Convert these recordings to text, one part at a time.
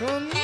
শুন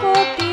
Kokoti.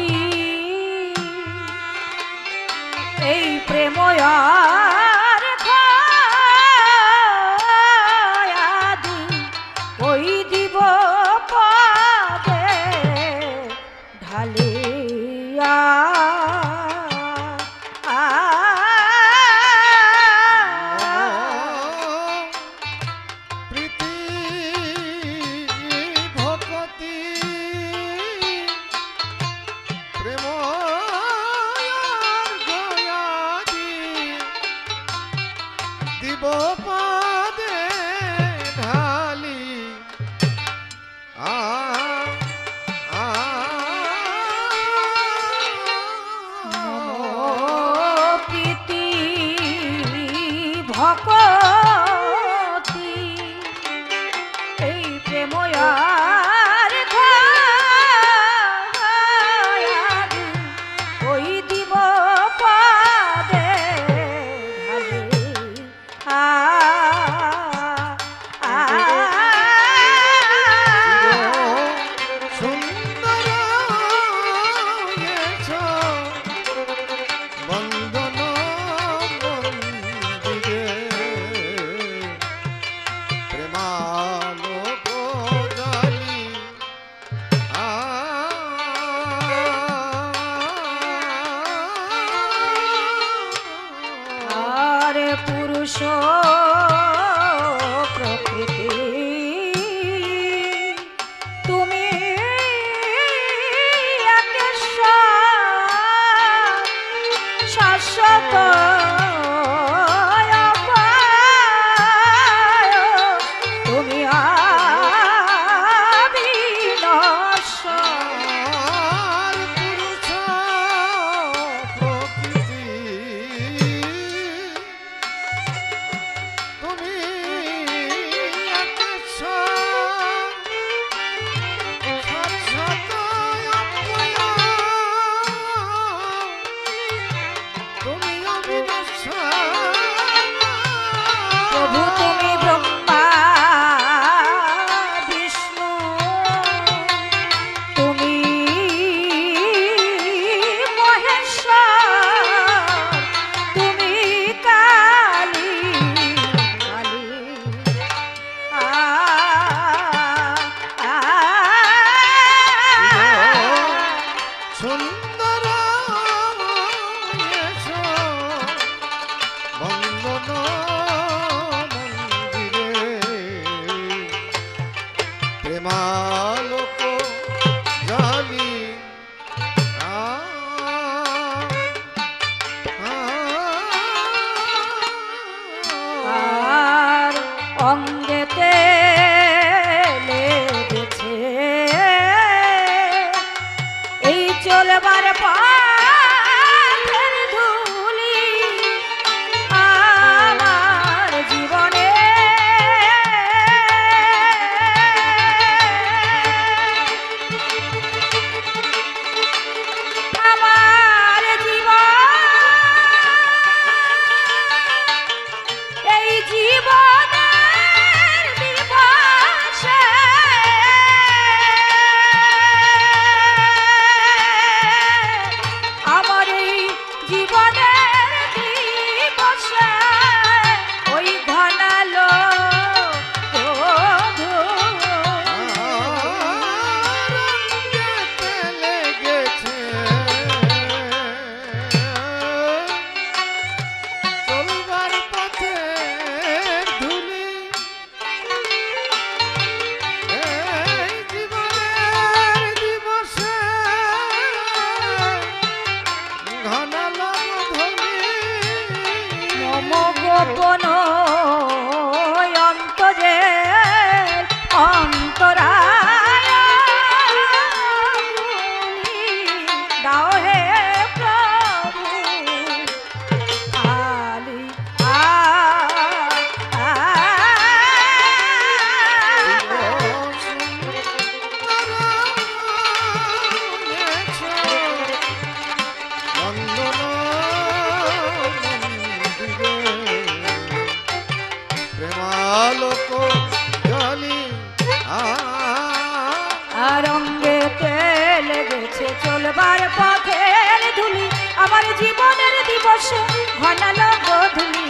রসে ঘনালো গধুলি।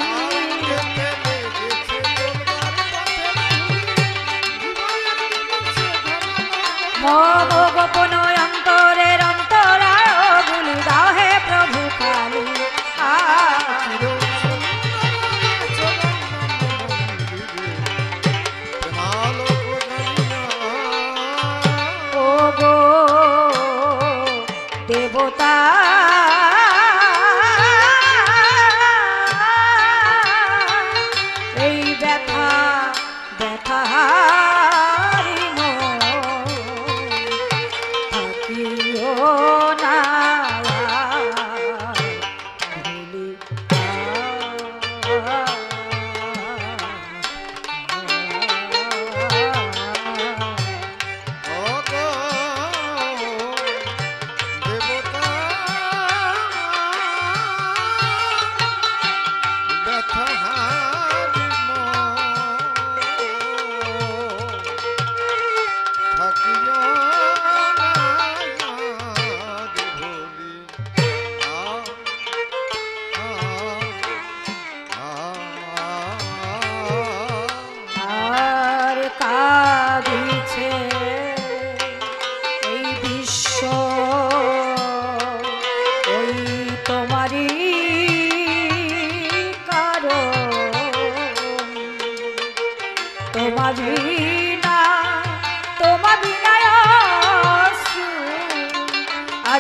মম গোপন অন্তরের অন্তরা গুলি দাও হে প্রভু কালী। দেবতা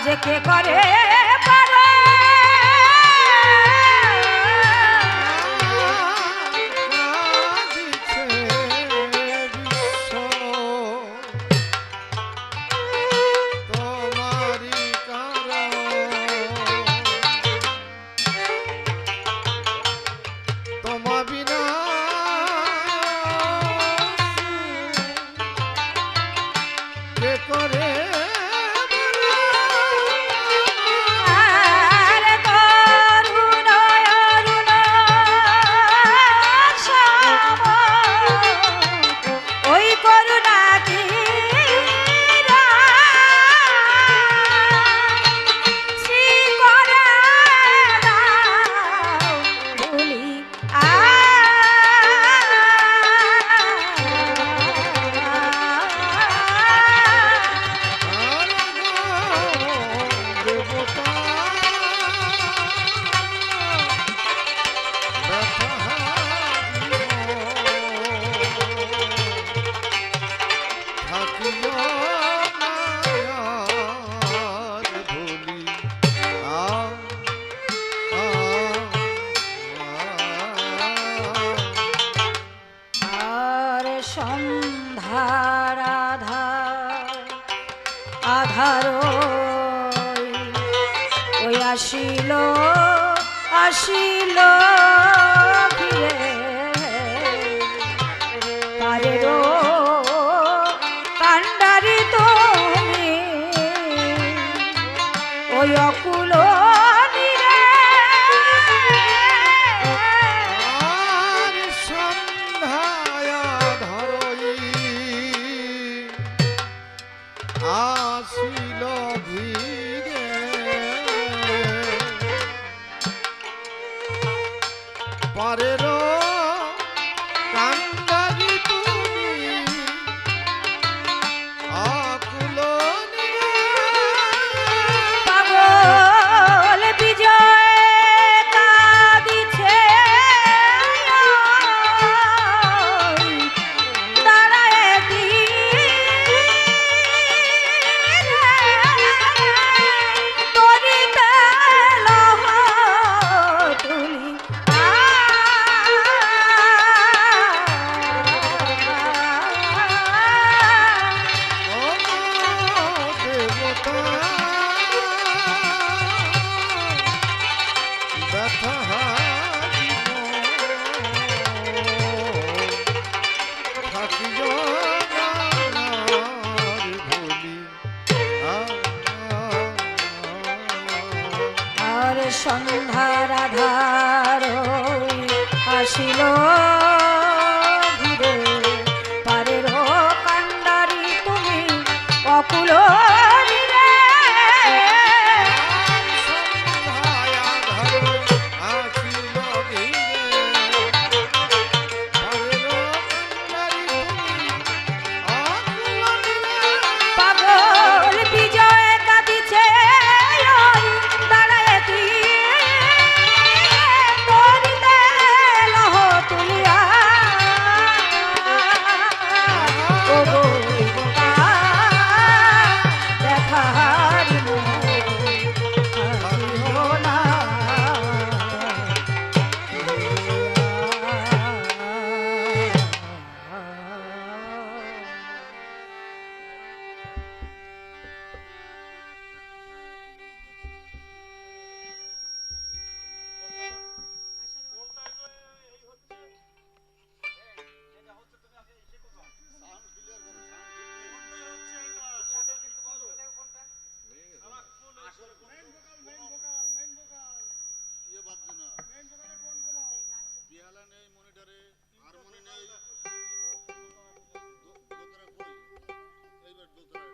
কাজ কে করে? আসিল আসিল কান্ডারি তারেরও তুমি ওই অকুলো কান্দ ছিল। কম্পিউটারে হারমোনি নেই। দোতরা কই এইবার দোতরা